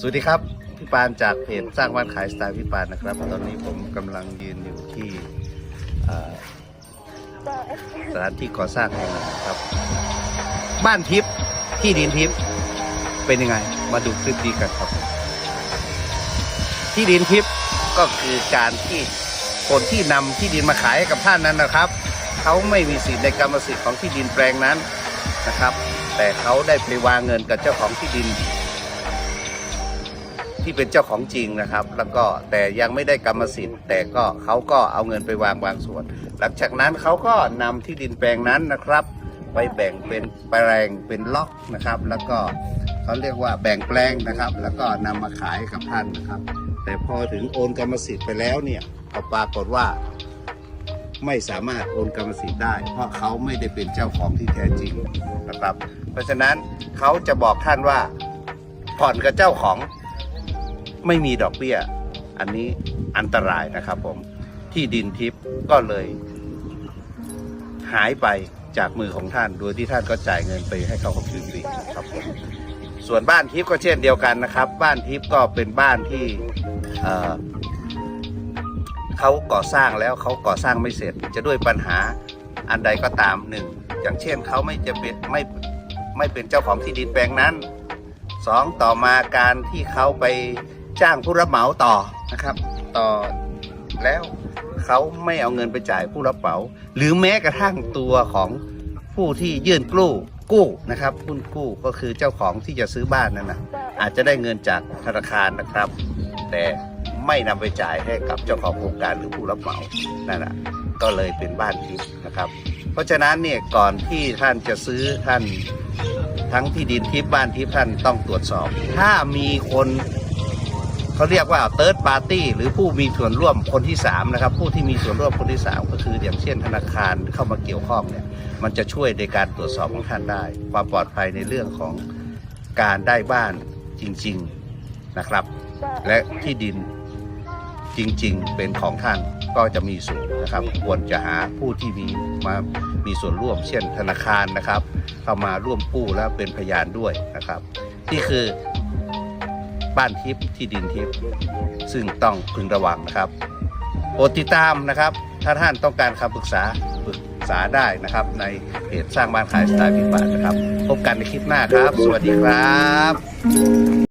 สวัสดีครับ พี่ปานจากเพจสร้างบ้านขายสไตล์พี่ปานนะครับ ตอนนี้ผมกำลังยืนอยู่ที่เอ่อสถานที่ก่อสร้างแห่งหนึ่งนะครับ บ้านทิพย์ที่ดินทิพย์เป็นยังไง มาดูคลิปนี้กันครับ ที่ดินทิพย์ก็คือการที่คนที่นำที่ดินมาขายให้กับท่านนั้นนะครับ เขาไม่มีสิทธิ์ในกรรมสิทธิ์ของที่ดินแปลงนั้นนะครับ แต่เขาได้ไปวางเงินกับเจ้าของที่ดิน ที่เป็นเจ้าของจริงนะครับ แล้วก็แต่ยังไม่ได้กรรมสิทธิ์ แต่ก็เขาก็เอาเงินไปวางบางส่วน หลังจากนั้นเขาก็นำที่ดินแปลงนั้นนะครับ ไปแบ่งเป็นแปลงเป็นล็อกนะครับ แล้วก็เขาเรียกว่าแบ่งแปลงนะครับ แล้วก็นำมาขายกับท่านนะครับ แต่พอถึงโอนกรรมสิทธิ์ไปแล้วเนี่ยก็ปรากฏว่า ไม่สามารถโอนกรรมสิทธิ์ได้ เพราะเขาไม่ได้เป็นเจ้าของที่แท้จริงนะครับ เพราะฉะนั้นเขาจะบอกท่านว่าผ่อนกับเจ้าของ ไม่มีดอกเบี้ย อันนี้อันตรายนะครับผมที่ดินทิพย์ก็เลย หายไปจากมือของท่าน โดยที่ท่านก็จ่ายเงินไปให้เขาคืนดีครับผมส่วนบ้านทิพย์ก็เช่นเดียวกันนะครับ บ้านทิพย์ก็เป็นบ้านที่เเขาก่อสร้างแล้วเขาก่อสร้างไม่เสร็จ จะด้วยปัญหาอันใดก็ตามหนึ่งอย่างเช่นเขาไม่จะเป็นไม่ไม่เป็นเจ้าของที่ดินแปลงนั้นสองต่อมาการที่เขาไป จ้างผู้รับเหมาต่อนะครับ ต่อแล้วเขาไม่เอาเงินไปจ่ายผู้รับเหมาหรือแม้กระทั่งตัวของผู้ที่ยื่นกู้กู้นะครับหุ้นกู้ก็คือเจ้าของที่จะซื้อบ้านนั่นนะอาจจะได้เงินจากธนาคารนะครับ แต่ไม่นำไปจ่ายให้กับเจ้าของโครงการหรือผู้รับเหมานั่นแหละก็เลยเป็นบ้านทิพย์นะครับ เพราะฉะนั้นเนี่ยก่อนที่ท่านจะซื้อท่านทั้งที่ดินทิพย์บ้านทิพย์ท่านต้องตรวจสอบ ถ้ามีคน เขาเรียกว่าเติร์ดปาร์ตี้หรือผู้มีส่วนร่วมคนที่สามนะครับผู้ที่มีส่วนร่วมคนที่สามก็คืออย่างเช่นธนาคารเข้ามาเกี่ยวข้องเนี่ยมันจะช่วยในการตรวจสอบของท่านได้ ความปลอดภัยในเรื่องของการได้บ้านจริงๆนะครับ และที่ดินจริงๆ เป็นของท่านก็จะมีสูงนะครับ ควรจะหาผู้ที่มีมามีส่วนร่วม เช่นธนาคารนะครับ เข้ามาร่วมกู้และเป็นพยานด้วยนะครับ นี่คือ บ้านทิพย์ที่ดินทิพย์ซึ่งต้องพึงระวังนะครับโปรดติดตามนะครับ ถ้าท่านต้องการคำปรึกษาปรึกษาได้นะครับ ในเพจสร้างบ้านขายสไตล์พิบัตินะครับ พบกันในคลิปหน้าครับ สวัสดีครับ